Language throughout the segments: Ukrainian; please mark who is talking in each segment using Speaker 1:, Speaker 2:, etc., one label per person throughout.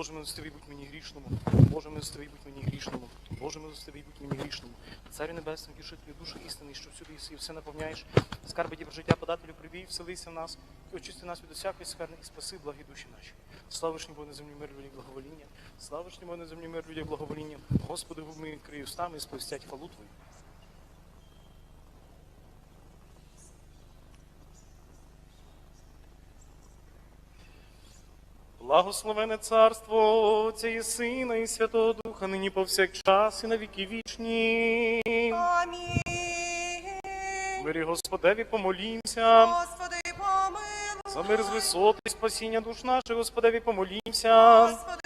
Speaker 1: Боже милостивий будь мені грішному, Боже милостивий будь мені грішному, Боже милостивий будь мені грішному. Царю небесний, кишителю душі істини, що всюди і все наповняєш. Скарби дібр життя подателю прибій, вселися в нас, і очисти нас від усякої скарни, і спаси благі душі наші. Славишній Бог на землі мир людей благовоління, славишній Бог на землі мир людей благовоління. Господи, губи відкрий устами і сповістять хвалу Твою. Благословене царство Отця і Сина, і Святого Духа, нині повсякчас, і на віки вічні.
Speaker 2: Амінь.
Speaker 1: Мирі Господеві помолімся.
Speaker 2: Господи, помилуй.
Speaker 1: За мир з висоти, спасіння душ наших, Господеві помолімся.
Speaker 2: Господи.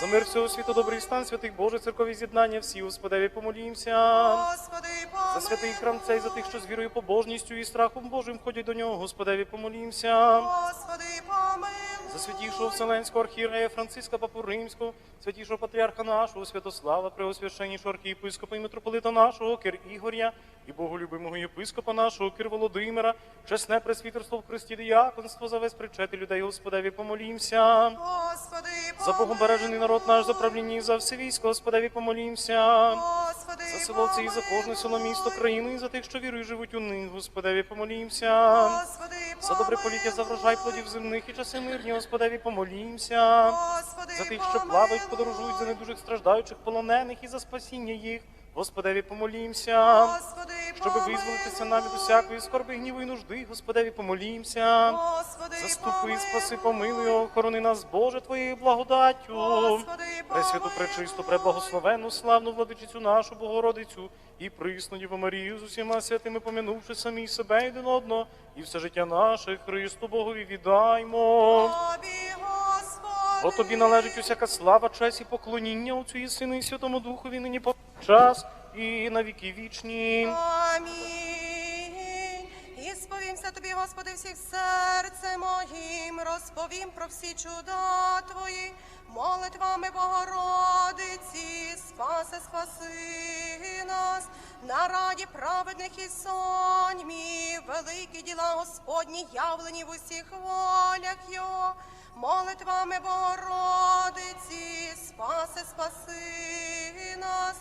Speaker 1: За мир всього світу, добрий стан, святих Божих, церкові з'єднання, всі, Господеві помолімся.
Speaker 2: Господи, помилуй.
Speaker 1: За святий храм цей, за тих, що з вірою, побожністю і страхом Божим ходять до нього, Господеві помолімся.
Speaker 2: Господи, помилуй.
Speaker 1: За святішого Вселенського архієрея Франциска Папу Римського, святішого патріарха нашого, Святослава, преосвященнішого архієпископа і митрополита нашого, Кир Ігоря, і боголюбимого єпископа нашого, Кир Володимира, чесне пресвітерство в Христі діяконство, за весь причети людей, Господеві помолімся.
Speaker 2: Господи,
Speaker 1: За Богом бережений народ наш, за правління і за все військо, Господеві помолімся.
Speaker 2: Господи,
Speaker 1: За село це і за кожне село місто країни, і за тих, що вірують, живуть у них, Господеві помолімся.
Speaker 2: Господи,
Speaker 1: За добре поліття, за врожай плодів земних і часи мирні, Господеві помолімся.
Speaker 2: Господи,
Speaker 1: За тих, що плавають, подорожують, за недужих страждаючих, полонених і за спасіння їх. Господеві помолімся.
Speaker 2: Господи,
Speaker 1: Щоб визволитися нам від усякої скорби, гніву і нужди, Господеві помолімся.
Speaker 2: Господи,
Speaker 1: Заступи, спаси, помилуй, охорони нас, Боже, Твоєю благодаттю.
Speaker 2: Господи,
Speaker 1: Пресвяту, пречисту, преблагословенну, славну владичицю нашу Богородицю і присну Діву Марію з усіма святими, помянувши самі себе і один одного, і все життя наше Христу Богові віддаймо. Бо тобі належить усяка слава, честь і поклоніння Отцю і Сину і Святому Духові нині час і на віки вічні.
Speaker 2: Амінь. І сповімся тобі, Господи, всіх серце моїм, розповім про всі чуда Твої, молитвами Богородиці, спаси, спаси нас, на раді праведних і соньмі, великі діла Господні явлені в усіх волях Його, молитвами Богородиці, спаси, спаси нас.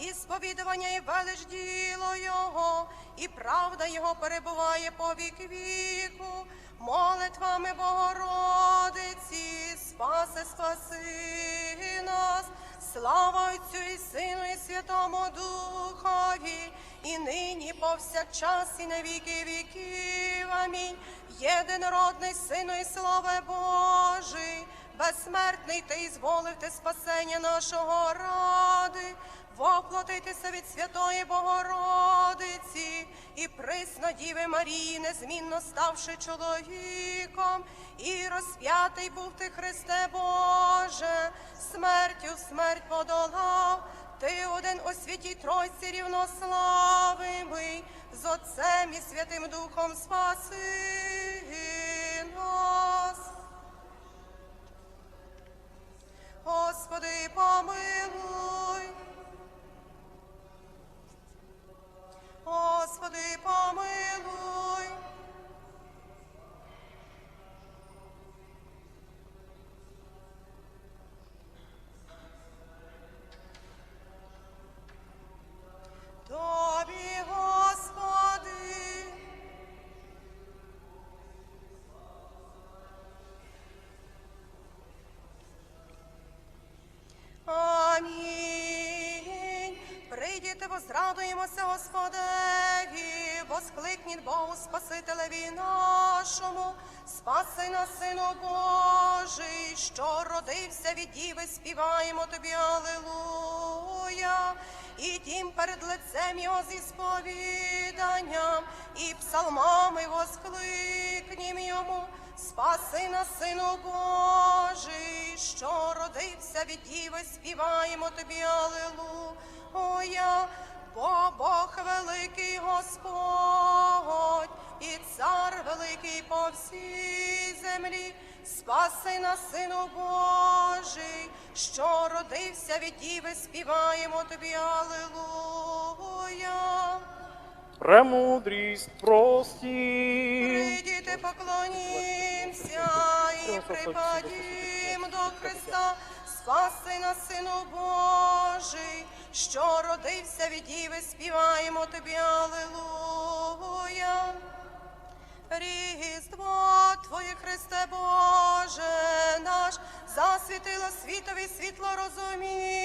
Speaker 2: І сповідування і велич діло Його, і правда Його перебуває по вік віку, молитвами Богородиці, спаси, спаси нас, слава Отцю і Сину, і Святому Духові, і нині повсякчас, і на віки віків. Амінь. Єдинородний Сину і слава Божий, безсмертний ти зволив ти спасення нашого ради воплотитися від Святої Богородиці і присно Діви Марії, незмінно ставши чоловіком, і розп'ятий був ти, Христе Боже, смертю смерть подолав. Ти один у святій Тройці рівнославимий, з Отцем і Святим Духом спаси Спасителеві нашому, спаси нас, Сину Божий, що родився від Діви, співаємо тобі, Алилуя. І тім перед лицем його зі сповіданням, і псалмами воскликнім йому. Спаси нас, Сину Божий, що родився від Діви, співаємо тобі, Алилуя. Бо Бог великий Господь, і цар великий по всій землі. Спаси нас, Сину Божий, що родився від Діви, співаємо тобі, Алилуя.
Speaker 1: Премудрість прості.
Speaker 2: Прийдіте, поклонімся і припадім до Христа, спаси нас, Сину Божий, що родився від Діви, співаємо тобі, Аллилуйя. Різдво Твоє Христе Боже наш, засвітило світові світло розуміння.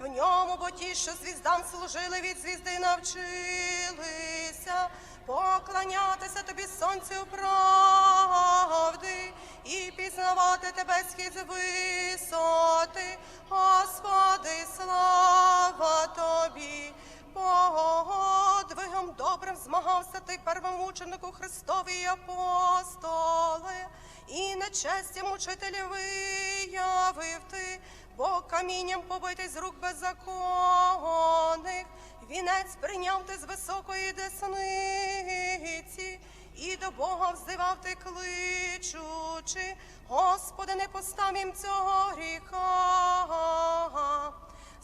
Speaker 2: В ньому, бо ті, що звіздам служили, від звізди навчилися. Поклонятися тобі, сонцю правди, і пізнавати тебе схід висоти, Господи, слава тобі. Подвигом добрим змагався ти первомученику Христові й апостоле, і нечестям учителів виявив ти, бо камінням побитий з рук беззаконних, вінець прийняв ти з високої десниці, і до Бога взивав ти кличучи, Господи, не постав їм цього гріха.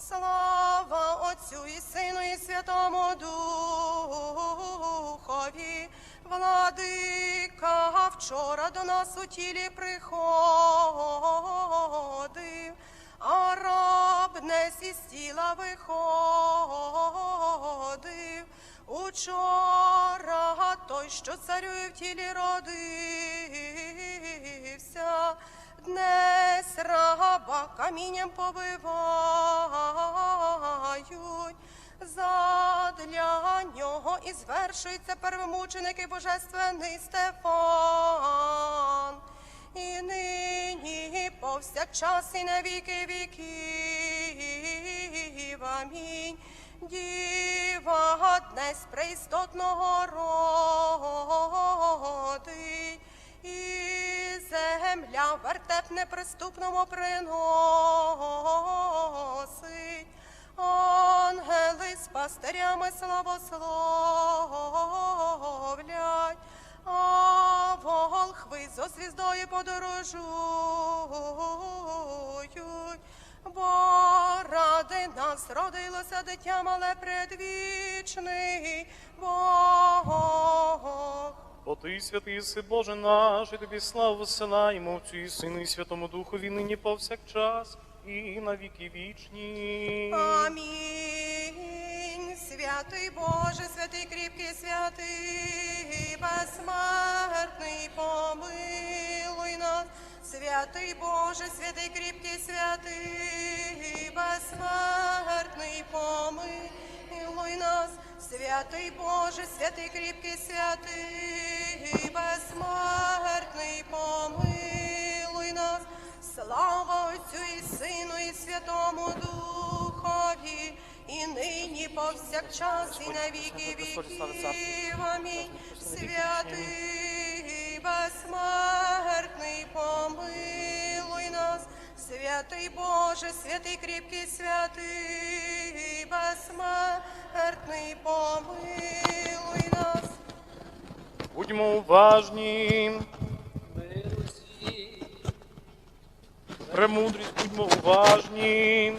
Speaker 2: Слава Отцю і Сину і Святому Духові, владика вчора до нас у тілі приходив, а раб не зі стіла виходив. Учора той, що царює в тілі родився, днес раба камінням побивають. Задля нього і звершується первомученик і божественний Стефан. І нині повсякчас і на віки віків. Амінь. Діва днес преістотного родить, і земля вертеп неприступному приносить. Ангели з пастирями славословлять, а волхви зо звіздою подорожують. Бо ради нас родилося дитя мале предвічний Бог.
Speaker 1: Бо ти, святий си Боже наш, і тобі славу посилаємо Отцю і Сину і Святому Духові нині повсякчас і на віки вічні.
Speaker 2: Амінь. Святий Боже, святий кріпкий, святий, безсмертний, помилуй нас. Святий Боже, святий кріпкий, святий, безсмертний, помилуй нас. Святий Боже, святий кріпкий, святий, безсмертний, помилуй нас. Слава Отцю і Сину, і Святому Духові, і нині повсякчас, і на віки віків. Амінь. Святий, безсмертний, помилуй. Святий Боже, святий кріпкий, святий, безсмертний, помилуй нас.
Speaker 1: Будьмо уважні. Премудрість, будьмо уважні.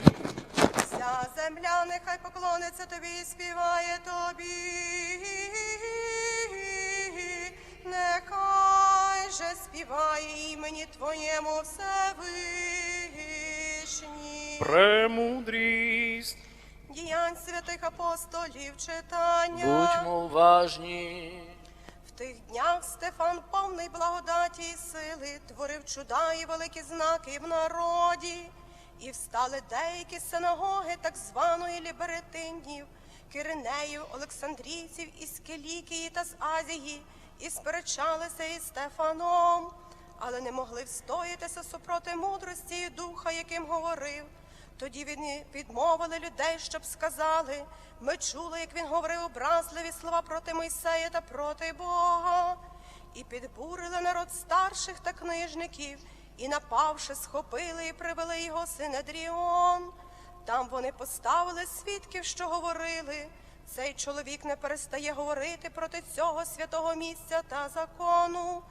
Speaker 2: Вся земля нехай поклониться тобі і співає тобі. Нехай же співає імені Твоєму Всевишній.
Speaker 1: Премудрість.
Speaker 2: Діянь святих апостолів читання.
Speaker 3: Будьмо уважні.
Speaker 2: В тих днях Стефан, повний благодаті і сили, творив чуда і великі знаки в народі. І встали деякі синагоги так званої ліберетинів, киринеїв, олександрійців із Килікії та з Азії, і сперечалися із Стефаном, але не могли встоятися супроти мудрості і духа, яким говорив. Тоді він відмовили людей, щоб сказали. Ми чули, як він говорив образливі слова проти Мойсея та проти Бога, і підбурили народ старших та книжників, і, напавши, схопили і привели його синедріон. Там вони поставили свідків, що говорили. Цей чоловік не перестає говорити проти цього святого місця та закону.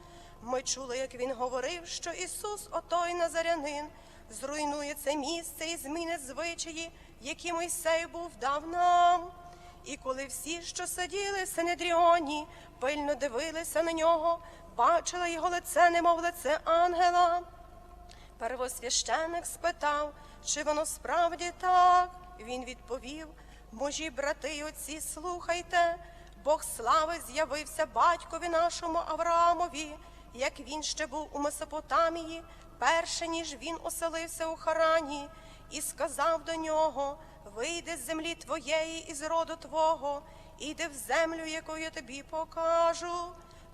Speaker 2: Ми чули, як він говорив, що Ісус, отой Назарянин, зруйнує це місце і змінить звичаї, які Мойсей був дав нам. І коли всі, що сиділи в Синедріоні, пильно дивилися на нього, бачили його лице, немов лице ангела, Первосвященик спитав, чи воно справді так. Він відповів: Можі, брати й отці, слухайте, Бог слави з'явився батькові нашому Авраамові, як він ще був у Месопотамії, перше ніж він оселився у Харані, і сказав до нього: Вийди з землі твоєї і з роду твого, і в землю, яку я тобі покажу.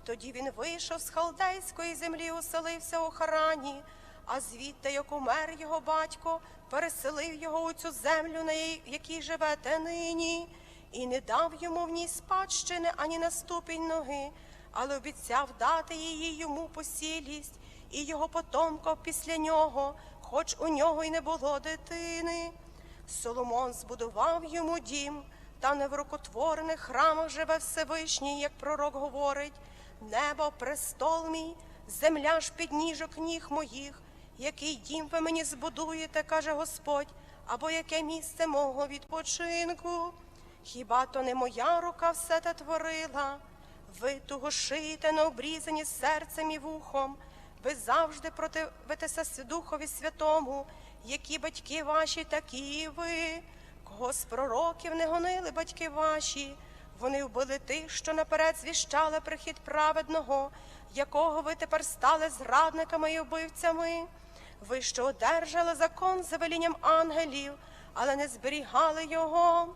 Speaker 2: Тоді він вийшов з халдейської землі, оселився у Харані, а звідти, як умер його батько, переселив його у цю землю, на якій живете нині, і не дав йому в ній спадщини ані на ступінь ноги, але обіцяв дати її йому посілість і його потомка після нього, хоч у нього й не було дитини. Соломон збудував йому дім, та не в рукотворених храмах живе Всевишній, як пророк говорить. Небо престол мій, земля ж підніжок ніг моїх. Який дім ви мені збудуєте, каже Господь, або яке місце мого відпочинку? Хіба то не моя рука все те творила? Ви шиєте на обрізані серцем і вухом. Ви завжди противитеся Духові Святому, які батьки ваші, такі ви. Кого з пророків не гонили батьки ваші, вони вбили тих, що наперед звіщали прихід праведного, якого ви тепер стали зрадниками і убивцями. Ви що одержали закон за велінням ангелів, але не зберігали його.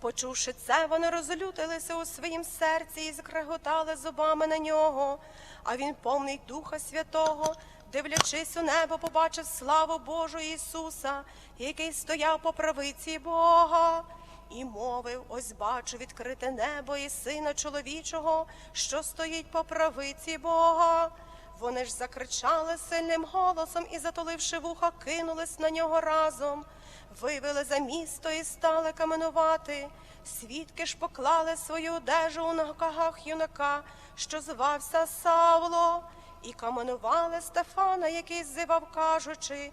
Speaker 2: Почувши це, вони розлютилися у своїм серці і закреготали зубами на нього. А він, повний Духа Святого, дивлячись у небо, побачив славу Божу Ісуса, який стояв по правиці Бога. І мовив: ось бачу відкрите небо і сина чоловічого, що стоїть по правиці Бога. Вони ж закричали сильним голосом і, затуливши вуха, кинулись на нього разом. Вивели за місто і стали каменувати. Свідки ж поклали свою одежу у ногах юнака, що звався Савло, і каменували Стефана, який зивав, кажучи: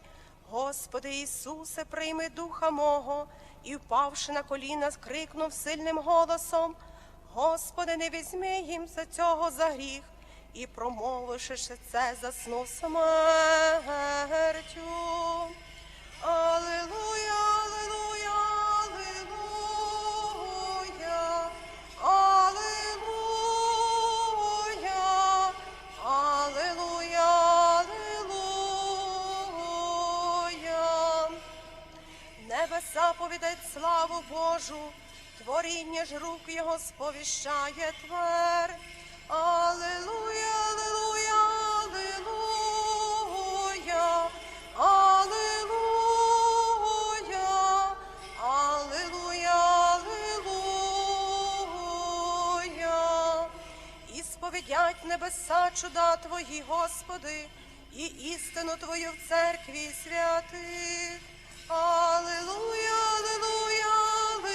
Speaker 2: Господи Ісусе, прийми духа мого, і, впавши на коліна, скрикнув сильним голосом: Господи, не візьми їм за цього за гріх, і, промовивши це, заснув смертю. Небеса повідають славу Божу, творіння ж рук його сповіщає твер. Аллилуйя, сповідять небеса чуда Твої, Господи, і істину Твою в церкві святих. Аллилуйя,